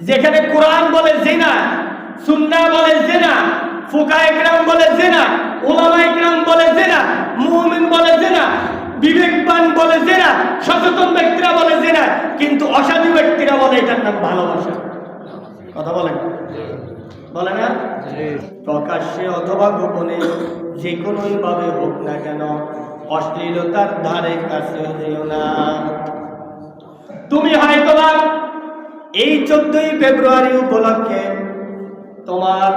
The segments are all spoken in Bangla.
যেখানে কোরআন বলে জেনা সুন্না বলে জেনা ফুকা একরাম বলে জেনা ওলামা একরাম বলে জেনা মুমিন বলে জেনা বিবেকবান বলে জেনা সচেতন ব্যক্তিরা বলে জেনা কিন্তু অসাধু ব্যক্তিরা বলে এটার নাম ভালোবাসা। কথা বলেন? বলে না? প্রকাশ্যে অথবা গোপনে যে কোনোই ভাবে হোক না কেন অশ্লীলতার ধারে কাছে যেও না। তুমি হয়তোবা এই চোদ্দই ফেব্রুয়ারি উপলক্ষে তোমার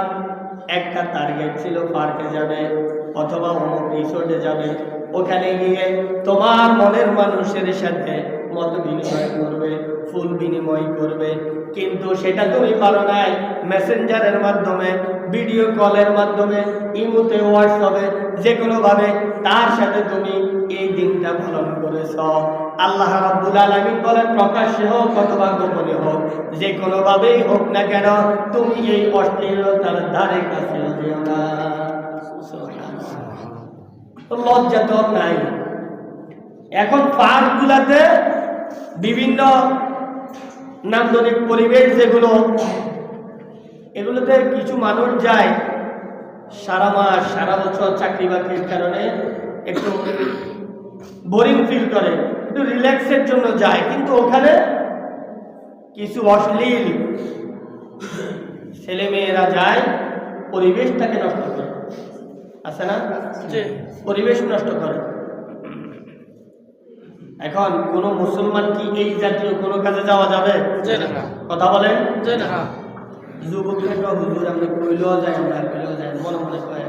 একটা টার্গেট ছিল পার্কে যাবে অথবা অমুক রিসোর্টে যাবে। ওখানে গিয়ে তোমার মনের মানুষের সাথে মত বিনিময় করবে, ফুল বিনিময় করবে। কিন্তু সেটা তুমি পারো নাই মেসেঞ্জারের মাধ্যমে ভিডিও কলের মাধ্যমে, ইমোতে হোয়াটসঅ্যাপে যে কোনোভাবে তার সাথে তুমি দিনটা পালন করেছ। আল্লাহ রাব্বুল আলামিন বলেন, প্রকাশ্যে হোক অথবা গোপনে হোক যে কোনোভাবেই হোক না কেন, তুমি এই অশ্লীলতার ধারে কাছে যেও না। লজ্জা তো নাই। এখন পার্কগুলাতে বিভিন্ন নান্দনিক পরিবেশ যেগুলো, এগুলোতে কিছু মানুষ যায় সারা মাস, সারা বছর চাকরি বাকরির কারণে একটু বোরিং ফিল করে একটু রিল্যাক্সের জন্য যায়। কিন্তু ওখানে কিছু অশ্লীল ছেলে মেয়েরা যায় পরিবেশটাকে নষ্ট করে। আছে না? পরিবেশ নষ্ট করে। এখন কোন মুসলমান কি এই জাতীয় কোনো কাজে যাওয়া যাবে? কথা বলেন। যুবকরা কয়, হুজুর আমরা কইলেও যাই আমরা কইলেও যাই মনে মনে কয়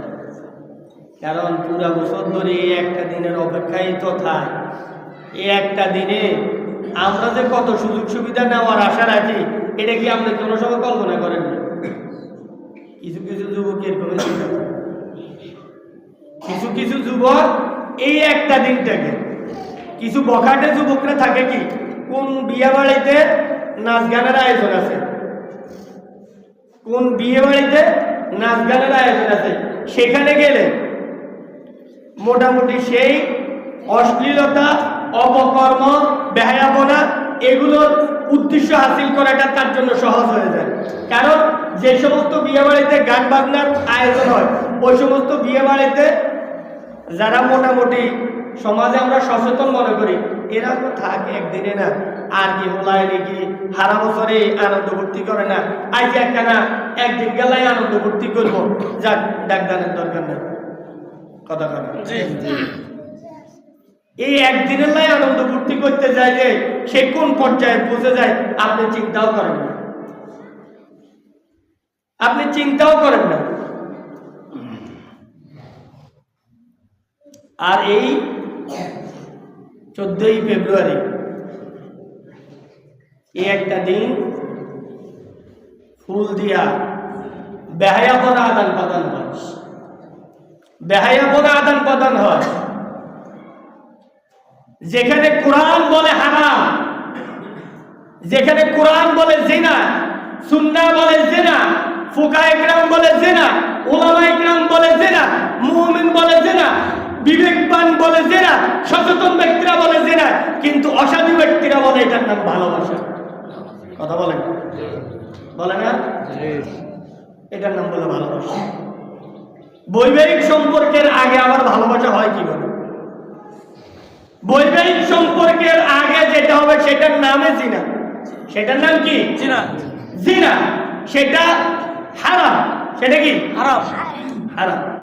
কারণ পুরা বছর ধরে এই একটা দিনের অপেক্ষায় তো থাক এই একটা দিনে আমরা যে কত সুযোগ সুবিধা নেওয়ার আশা রাখি, এটা কি আপনি কোনো সময় কল্পনা করেন না? কিছু কিছু যুবক এরকম কিছু কিছু যুবক এই একটা দিনটাকে কিছু বখাটে যুবকরা থাকে কি, কোন বিয়ে বাড়িতে নাচ গানের আয়োজন আছে? কোন বিয়ে বাড়িতে নাচ গানের আয়োজন আছে? সেখানে গেলে মোটামুটি সেই অশ্লীলতা, অপকর্ম, বেহায়াপনা, এগুলোর উদ্দেশ্য হাসিল করাটা তার জন্য সহজ হয়ে যায়। কারণ যে সমস্ত বিয়ে বাড়িতে গান বাজনার আয়োজন হয়, ওই সমস্ত বিয়ে বাড়িতে যারা মোটামুটি সমাজে আমরা সচেতন মনে করি, এরা তো থাকে একদিনে না, আর কি হোলায় নাকি হারা বছরে আনন্দ ভর্তি করে না আজ একখানা একদিন গেলাই আনন্দ ভর্তি করব। যাক, ডাকদানের দরকার নেই। কথা কথা এই একদিনের লাই আনন্দ ভর্তি করতে যায় যে সে কোন পর্যায়ে পৌঁছে যায় আপনি চিন্তাও করেন না। আপনি চিন্তাও করেন না। আর এই চোদ্দই ফেব্রুয়ারি এই একটা দিন ফুল দিয়া বেহায়াপনা আদান প্রদান হয় বেহায়াপনা আদান প্রদান হয়। যেখানে কোরআন বলে হারাম যেখানে কোরআন বলে জেনা সুন্না বলে জেনা ফুকা একরাম বলে জেনা ওলামা একরাম বলে জেনা মুমিন বলে জেনা বিবেকবান বলে জেনা সচেতন ব্যক্তিরা বলে জেনা কিন্তু অসাধু ব্যক্তিরা বলে এটার নাম ভালোবাসা। কথা বলেন? বলে না? এটার নাম বলে ভালোবাসা। বৈবাহিক সম্পর্কের আগে আবার ভালোবাসা হয় কীভাবে? বৈবাহিক সম্পর্কের আগে যেটা হবে সেটার নামে জিনা। সেটার নাম কি? জিনা। সেটা হারাম। সেটা কি? হারাম। হারাম।